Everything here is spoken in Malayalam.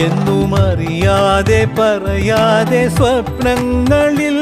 എന്നും അറിയാതെ പറയാതെ സ്വപ്നങ്ങളിൽ